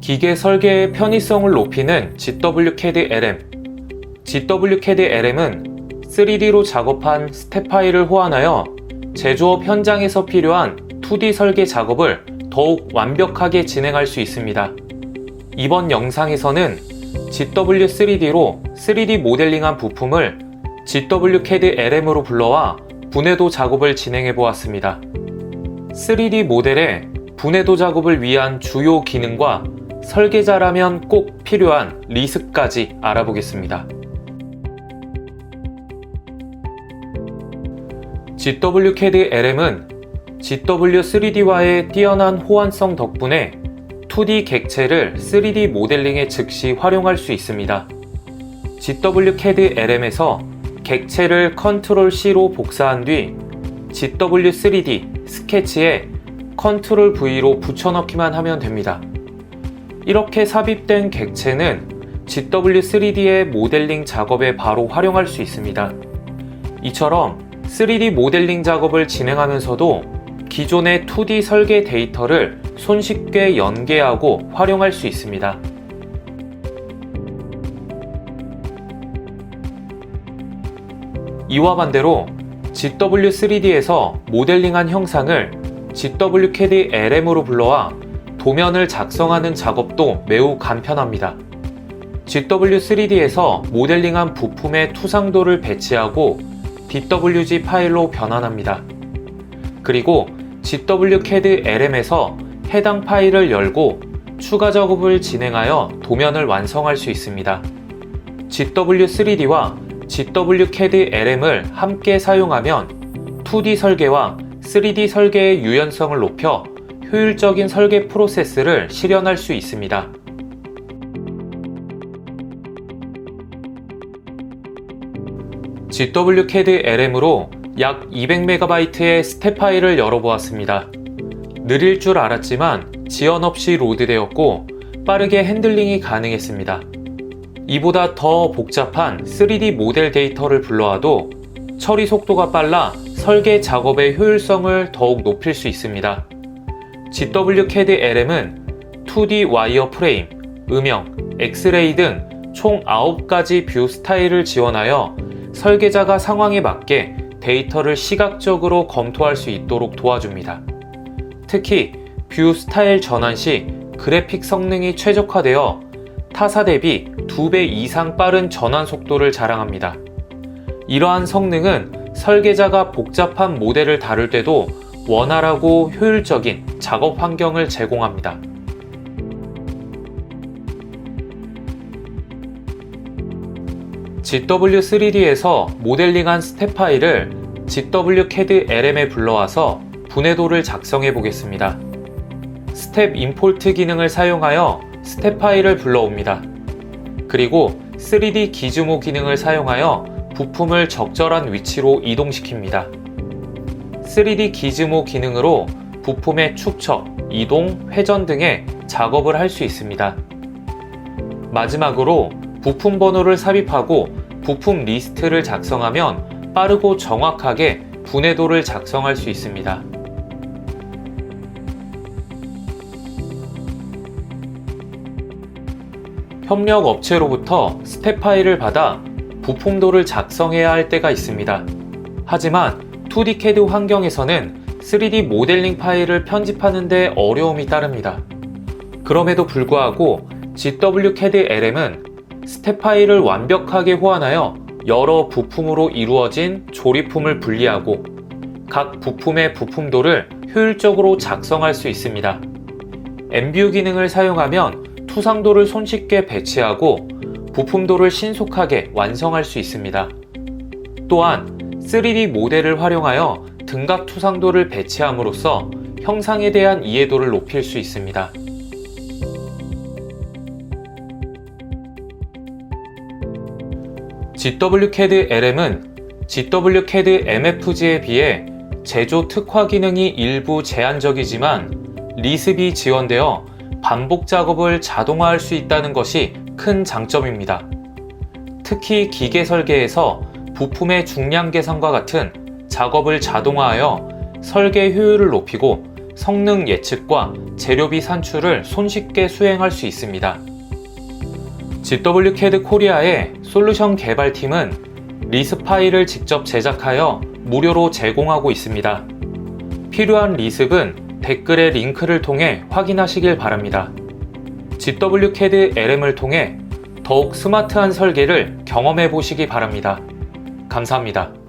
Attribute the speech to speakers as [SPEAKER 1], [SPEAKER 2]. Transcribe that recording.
[SPEAKER 1] 기계 설계의 편의성을 높이는 GWCAD LM. GWCAD LM은 3D로 작업한 스텝 파일을 호환하여 제조업 현장에서 필요한 2D 설계 작업을 더욱 완벽하게 진행할 수 있습니다. 이번 영상에서는 GW3D로 3D 모델링한 부품을 GWCAD LM으로 불러와 분해도 작업을 진행해 보았습니다. 3D 모델의 분해도 작업을 위한 주요 기능과 설계자라면 꼭 필요한 리스까지 알아보겠습니다. GWCAD LM은 GW3D와의 뛰어난 호환성 덕분에 2D 객체를 3D 모델링에 즉시 활용할 수 있습니다. GWCAD LM에서 객체를 컨트롤 C로 복사한 뒤 GW3D 스케치에 컨트롤 V로 붙여넣기만 하면 됩니다. 이렇게 삽입된 객체는 GW3D의 모델링 작업에 바로 활용할 수 있습니다. 이처럼 3D 모델링 작업을 진행하면서도 기존의 2D 설계 데이터를 손쉽게 연계하고 활용할 수 있습니다. 이와 반대로 GW3D에서 모델링한 형상을 GWCAD LM으로 불러와 도면을 작성하는 작업도 매우 간편합니다. GW3D에서 모델링한 부품의 투상도를 배치하고 DWG 파일로 변환합니다. 그리고 GWCAD LM에서 해당 파일을 열고 추가 작업을 진행하여 도면을 완성할 수 있습니다. GW3D와 GWCAD LM을 함께 사용하면 2D 설계와 3D 설계의 유연성을 높여 효율적인 설계 프로세스를 실현할 수 있습니다. GWCAD LM으로 약 200MB의 스텝 파일을 열어보았습니다. 느릴 줄 알았지만 지연 없이 로드되었고 빠르게 핸들링이 가능했습니다. 이보다 더 복잡한 3D 모델 데이터를 불러와도 처리 속도가 빨라 설계 작업의 효율성을 더욱 높일 수 있습니다. GWCAD LM은 2D 와이어 프레임, 음영, 엑스레이 등 총 9가지 뷰 스타일을 지원하여 설계자가 상황에 맞게 데이터를 시각적으로 검토할 수 있도록 도와줍니다. 특히 뷰 스타일 전환 시 그래픽 성능이 최적화되어 타사 대비 2배 이상 빠른 전환 속도를 자랑합니다. 이러한 성능은 설계자가 복잡한 모델을 다룰 때도 원활하고 효율적인 작업 환경을 제공합니다. GW3D에서 모델링한 스텝 파일을 GWCAD LM에 불러와서 분해도를 작성해 보겠습니다. 스텝 임포트 기능을 사용하여 스텝 파일을 불러옵니다. 그리고 3D 기즈모 기능을 사용하여 부품을 적절한 위치로 이동시킵니다. 3D 기즈모 기능으로 부품의 축척, 이동, 회전 등의 작업을 할 수 있습니다. 마지막으로 부품 번호를 삽입하고 부품 리스트를 작성하면 빠르고 정확하게 분해도를 작성할 수 있습니다. 협력 업체로부터 스텝 파일을 받아 부품도를 작성해야 할 때가 있습니다. 하지만 2D CAD 환경에서는 3D 모델링 파일을 편집하는데 어려움이 따릅니다. 그럼에도 불구하고 GWCAD LM은 스텝 파일을 완벽하게 호환하여 여러 부품으로 이루어진 조립품을 분리하고 각 부품의 부품도를 효율적으로 작성할 수 있습니다. MView 기능을 사용하면 투상도를 손쉽게 배치하고 부품도를 신속하게 완성할 수 있습니다. 또한 3D 모델을 활용하여 등각 투상도를 배치함으로써 형상에 대한 이해도를 높일 수 있습니다. GWCAD LM은 GWCAD MFG에 비해 제조 특화 기능이 일부 제한적이지만 리습이 지원되어 반복 작업을 자동화할 수 있다는 것이 큰 장점입니다. 특히 기계 설계에서 부품의 중량 계산과 같은 작업을 자동화하여 설계 효율을 높이고 성능 예측과 재료비 산출을 손쉽게 수행할 수 있습니다. GW CAD 코리아의 솔루션 개발팀은 리스 파일을 직접 제작하여 무료로 제공하고 있습니다. 필요한 리습은 댓글의 링크를 통해 확인하시길 바랍니다. GW CAD LM을 통해 더욱 스마트한 설계를 경험해 보시기 바랍니다. 감사합니다.